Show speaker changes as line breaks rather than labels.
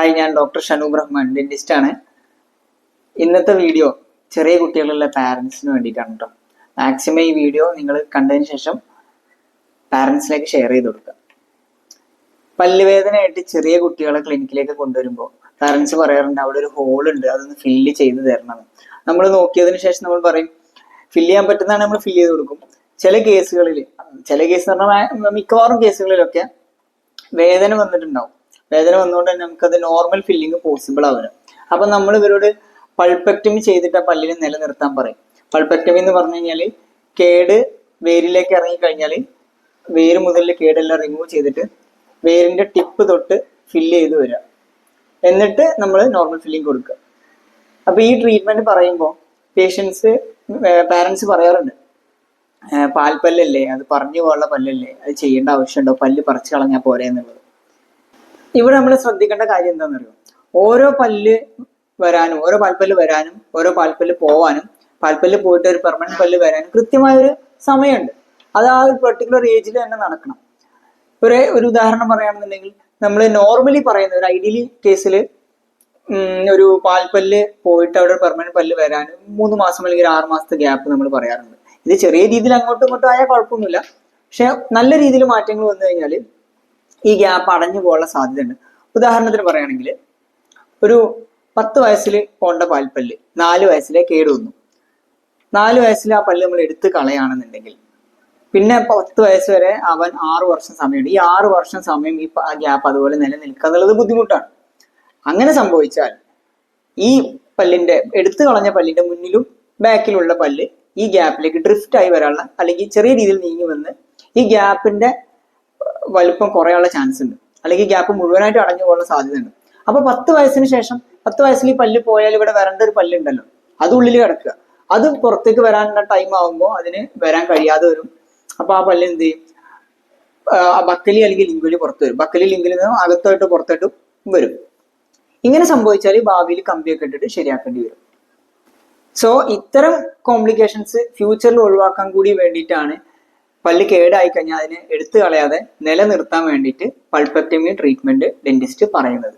Hi ഞാൻ doctor Shanoob Rahman dentist ആണ് ഇന്നത്തെ വീഡിയോ ചെറിയ കുട്ടികളുള്ള പാരൻസിന് വേണ്ടിയിട്ടാണ് കേട്ടോ മാക്സിമം ഈ വീഡിയോ നിങ്ങൾ കണ്ടതിന് ശേഷം പാരൻസിലേക്ക് ഷെയർ ചെയ്ത് കൊടുക്കുക. പല്ലുവേദനയായിട്ട് ചെറിയ കുട്ടികളെ ക്ലിനിക്കിലേക്ക് കൊണ്ടുവരുമ്പോൾ പാരൻസ് പറയാറുണ്ട് അവിടെ ഒരു ഹോൾ ഉണ്ട് അതൊന്ന് ഫില്ല് ചെയ്ത് തരണം. നമ്മൾ നോക്കിയതിന് ശേഷം നമ്മൾ പറയും ഫില്ല് ചെയ്യാൻ പറ്റുന്നതാണ് നമ്മൾ ഫില്ല് ചെയ്ത് കൊടുക്കും. ചില കേസുകളിൽ ചില കേസ് എന്ന് പറഞ്ഞാൽ മിക്കവാറും കേസുകളിലൊക്കെ വേദന വന്നിട്ടുണ്ടാവും. വേദന വന്നുകൊണ്ട് തന്നെ നമുക്കത് നോർമൽ ഫില്ലിങ് പോസിബിൾ ആവില്ല അപ്പൊ നമ്മൾ ഇവരോട് പൾപ്പക്ടമി ചെയ്തിട്ട് ആ പല്ലിനെ നിലനിർത്താൻ പറയും. പൾപ്പക്ടമി എന്ന് പറഞ്ഞു കഴിഞ്ഞാൽ കേട് വേരിലേക്ക് ഇറങ്ങി കഴിഞ്ഞാൽ വേര് മുതൽ കേടെല്ലാം റിമൂവ് ചെയ്തിട്ട് വേരിന്റെ ടിപ്പ് തൊട്ട് ഫില്ല് ചെയ്ത് വരിക. എന്നിട്ട് നമ്മൾ നോർമൽ ഫില്ലിങ് കൊടുക്കുക. അപ്പൊ ഈ ട്രീറ്റ്മെന്റ് പറയുമ്പോൾ പേഷ്യൻസ് പാരൻസ് പറയാറുണ്ട്. പാൽപ്പല്ലല്ലേ അത് പറഞ്ഞു പോകാനുള്ള പല്ലല്ലേ അത് ചെയ്യേണ്ട ആവശ്യമുണ്ടോ പല്ല് പറിച്ചു കളഞ്ഞാൽ പോരെ എന്നുള്ളത്. ഇവിടെ നമ്മൾ ശ്രദ്ധിക്കേണ്ട കാര്യം എന്താണെന്നറിയോ ഓരോ പല്ല് വരാനും ഓരോ പാൽപ്പല്ല് വരാനും ഓരോ പാൽപ്പല്ല് പോവാനും പാൽപ്പല്ല് പോയിട്ട് ഒരു പെർമനന്റ് പല്ല് വരാനും കൃത്യമായ ഒരു സമയമുണ്ട്. അത് ആ ഒരു പെർട്ടിക്കുലർ ഏജിൽ തന്നെ നടക്കണം. ഒരു ഒരു ഉദാഹരണം പറയുകയാണെന്നുണ്ടെങ്കിൽ നമ്മൾ നോർമലി പറയുന്ന ഒരു ഐഡിയലി കേസിൽ ഒരു പാൽപ്പല്ല് പോയിട്ട് അവിടെ പെർമനന്റ് പല്ല് വരാനും മൂന്ന് മാസം അല്ലെങ്കിൽ ആറ് മാസത്തെ ഗ്യാപ്പ് നമ്മൾ പറയാറുണ്ട്. ഇത് ചെറിയ രീതിയിൽ അങ്ങോട്ടും ഇങ്ങോട്ടും ആയാൽ കുഴപ്പമൊന്നുമില്ല. പക്ഷെ നല്ല രീതിയിൽ മാറ്റങ്ങൾ വന്നു കഴിഞ്ഞാൽ ഈ ഗ്യാപ്പ് അടഞ്ഞു പോകാനുള്ള സാധ്യതയുണ്ട്. ഉദാഹരണത്തിന് പറയുകയാണെങ്കിൽ ഒരു പത്ത് വയസ്സിൽ പോണ്ട പാൽപ്പല്ല് നാല് വയസ്സിലെ കേട് വന്നു. നാല് വയസ്സിൽ ആ പല്ല് നമ്മൾ എടുത്ത് കളയാണെന്നുണ്ടെങ്കിൽ പിന്നെ പത്ത് വയസ്സ് വരെ അവൻ ആറു വർഷം സമയമുണ്ട്. ഈ ആറു വർഷം സമയം ഈ ഗ്യാപ്പ് അതുപോലെ നിലനിൽക്കുക എന്നുള്ളത് ബുദ്ധിമുട്ടാണ്. അങ്ങനെ സംഭവിച്ചാൽ ഈ പല്ലിന്റെ എടുത്തു കളഞ്ഞ പല്ലിന്റെ മുന്നിലും ബാക്കിലുള്ള പല്ല് ഈ ഗ്യാപ്പിലേക്ക് ഡ്രിഫ്റ്റ് ആയി വരാനുള്ള അല്ലെങ്കിൽ ചെറിയ രീതിയിൽ നീങ്ങി വന്ന് ഈ ഗ്യാപ്പിന്റെ വലുപ്പം കുറയാനുള്ള ചാൻസ് ഉണ്ട്. അല്ലെങ്കിൽ ഗ്യാപ്പ് മുഴുവനായിട്ട് അടഞ്ഞു പോകാനുള്ള സാധ്യതയുണ്ട്. അപ്പൊ പത്ത് വയസ്സിന് ശേഷം പത്ത് വയസ്സിൽ ഈ പല്ല് പോയാൽ ഇവിടെ വരേണ്ട ഒരു പല്ലുണ്ടല്ലോ. അത് ഉള്ളിൽ കിടക്കുക. അത് പുറത്തേക്ക് വരാനുള്ള ടൈം ആകുമ്പോൾ അതിന് വരാൻ കഴിയാതെ വരും. അപ്പൊ ആ പല്ല് എന്ത് ചെയ്യും? ബക്കലി അല്ലെങ്കിൽ ലിംഗുലി പുറത്ത് വരും. ബക്കലി ലിംഗിൽ നിന്ന് അകത്തോട്ട് പുറത്തോട്ട് വരും. ഇങ്ങനെ സംഭവിച്ചാൽ ഭാവിയിൽ കമ്പിയൊക്കെ ഇട്ടിട്ട് ശരിയാക്കേണ്ടി വരും. സോ ഇത്തരം കോംപ്ലിക്കേഷൻസ് ഫ്യൂച്ചറിൽ ഒഴിവാക്കാൻ കൂടി വേണ്ടിയിട്ടാണ് പല്ല് കേടായി കഴിഞ്ഞാൽ അതിനെ എടുത്തു കളയാതെ നിലനിർത്താൻ വേണ്ടിയിട്ട് പൾപ്പക്ടമി ട്രീറ്റ്മെന്റ് ഡെന്റിസ്റ്റ് പറയുന്നത്.